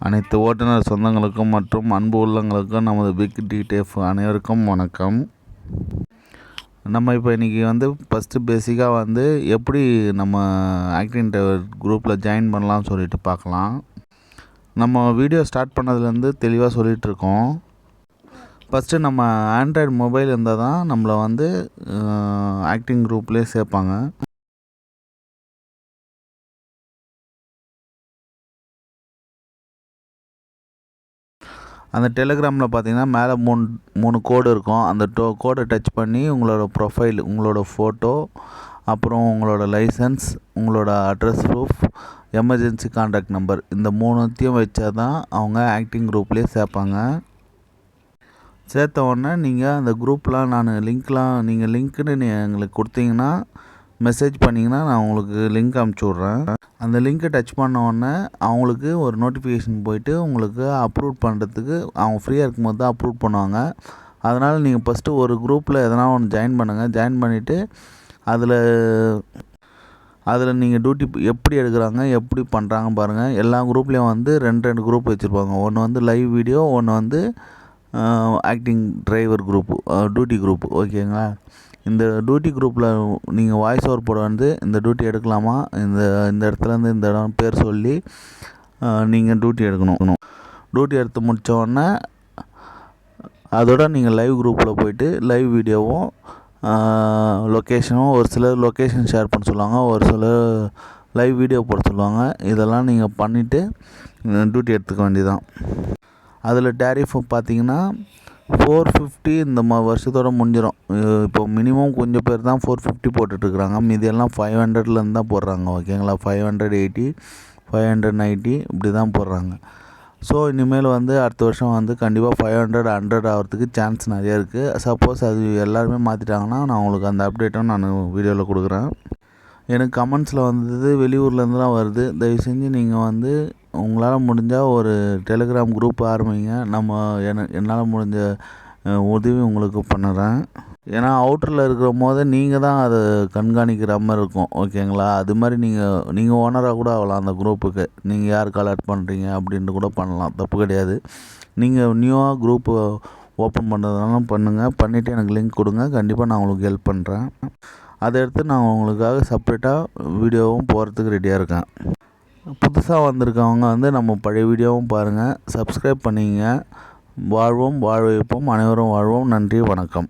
அனைத்து ஓட்டுநர் சொந்தங்களுக்கும் மற்றும் அன்பு உள்ளங்களுக்கும் நமது பிக் டிடிஎஃப் அனைவருக்கும் வணக்கம். நம்ம இப்போ இன்றைக்கி வந்து ஃபஸ்ட்டு பேசிக்காக வந்து எப்படி நம்ம ஆக்டிங் டிரைவர் குரூப்பில் ஜாயின் பண்ணலாம்னு சொல்லிட்டு பார்க்கலாம் நம்ம வீடியோ ஸ்டார்ட் பண்ணதுலேருந்து தெளிவாக சொல்லிகிட்ருக்கோம் ஃபஸ்ட்டு நம்ம ஆண்ட்ராய்டு மொபைல் இருந்தால் தான் நம்மளை வந்து ஆக்டிங் குரூப்லேயே சேர்ப்பாங்க. அந்த டெலிகிராமில் பார்த்தீங்கன்னா மேலே மூணு மூணு கோடு இருக்கும். அந்த டோ கோடை டச் பண்ணி உங்களோட ப்ரொஃபைல் உங்களோட ஃபோட்டோ அப்புறம் உங்களோட லைசன்ஸ் உங்களோட address proof emergency contact number இந்த மூணுத்தையும் வச்சா தான் அவங்க ஆக்டிங் குரூப்லேயே சேர்ப்பாங்க. சேர்த்த உடனே நீங்கள் அந்த குரூப்லாம் நான் லிங்க்லாம் நீங்கள் லிங்க்குன்னு எங்களுக்கு கொடுத்தீங்கன்னா மெசேஜ் பண்ணிங்கன்னா நான் உங்களுக்கு லிங்க் அனுப்பிச்சி விட்றேன். அந்த லிங்க்கை டச் பண்ண அவங்களுக்கு ஒரு நோட்டிஃபிகேஷன் போயிட்டு உங்களுக்கு அப்ரூவ் பண்ணுறதுக்கு அவங்க ஃப்ரீயாக இருக்கும்போது தான் அப்ரூவ் பண்ணுவாங்க. அதனால் நீங்கள் ஃபஸ்ட்டு ஒரு குரூப்பில் எதனா ஒன்று ஜாயின் பண்ணுங்கள் ஜாயின் பண்ணிவிட்டு அதில் அதில் நீங்கள் டியூட்டி எப்படி எடுக்கிறாங்க எப்படி பண்ணுறாங்க பாருங்கள் எல்லா குரூப்லேயும் வந்து ரெண்டு ரெண்டு குரூப் வச்சுருப்பாங்க. ஒன்று வந்து லைவ் வீடியோ ஒன்று வந்து acting driver group duty group ஓகேங்களா? இந்த டியூட்டி குரூப்பில் நீங்கள் வாய்ஸ் ஓவர் போட வந்து இந்த டியூட்டி எடுக்கலாமா? இந்த இந்த இடத்துலேருந்து இந்த இடம் பேர் சொல்லி நீங்கள் டியூட்டி எடுக்கணும். டியூட்டி எடுத்து முடித்தோடனே அதோட நீங்கள் லைவ் குரூப்பில் போயிட்டு லைவ் வீடியோவும் லொக்கேஷனும் ஒரு சிலர் லொக்கேஷன் ஷேர் பண்ண சொல்லுவாங்க ஒரு சிலர் லைவ் வீடியோ போட சொல்லுவாங்க. இதெல்லாம் நீங்கள் பண்ணிவிட்டு டியூட்டி எடுத்துக்க வேண்டியதான் அதில் டேரிஃப் பார்த்தீங்கன்னா ஃபோர் ஃபிஃப்டி இந்த மா வருஷத்தோட முடிஞ்சிடும் இப்போ மினிமம் கொஞ்சம் பேர் தான் ஃபோர் ஃபிஃப்டி போட்டுட்ருக்குறாங்க. மீதி எல்லாம் ஃபைவ் ஹண்ட்ரட்லேருந்து தான் போடுறாங்க. ஓகேங்களா? Five hundred eighty five hundred ninety இப்படி தான் போடுறாங்க. ஸோ இனிமேல் வந்து அடுத்த வருஷம் வந்து கண்டிப்பாக ஃபைவ் ஹண்ட்ரட் ஹண்ட்ரட் ஆகிறதுக்கு சான்ஸ் நிறைய இருக்குது சப்போஸ் அது எல்லாருமே மாற்றிட்டாங்கன்னா நான் உங்களுக்கு அந்த அப்டேட்டும் நான் வீடியோவில் கொடுக்குறேன். எனக்கு கமெண்ட்ஸில் வந்தது வெளியூர்லேருந்துலாம் வருது. தயவு செஞ்சு நீங்கள் வந்து உங்களால் முடிஞ்சால் ஒரு டெலிகிராம் குரூப் ஆரம்பிங்க. நம்ம என என்னால் முடிஞ்ச உதவி உங்களுக்கு பண்ணுறேன் ஏன்னா அவுட்டரில் இருக்கிற போது நீங்கள் தான் அதை கண்காணிக்கிற மாதிரி இருக்கும். ஓகேங்களா அது மாதிரி நீங்கள் நீங்கள் ஓனராக கூட ஆகலாம் அந்த குரூப்புக்கு நீங்கள் யார் அலர்ட் பண்ணுறீங்க அப்படின்ட்டு கூட பண்ணலாம். தப்பு கிடையாது. நீங்கள் நியூவாக குரூப்பு ஓப்பன் பண்ணுறதுனாலும் பண்ணுங்கள் பண்ணிவிட்டு எனக்கு லிங்க் கொடுங்க. கண்டிப்பாக நான் உங்களுக்கு ஹெல்ப் பண்ணுறேன் அதை எடுத்து நான் உங்களுக்காக செப்ரேட்டாக வீடியோவும் போகிறதுக்கு ரெடியாக இருக்கேன். புதுசாக வந்திருக்கவங்க வந்து நம்ம பழைய வீடியோவும் பாருங்கள் சப்ஸ்கிரைப் பண்ணிக்கங்க. வாழ்வோம் வாழ வைப்போம். அனைவரும் வாழ்வோம். நன்றி வணக்கம்.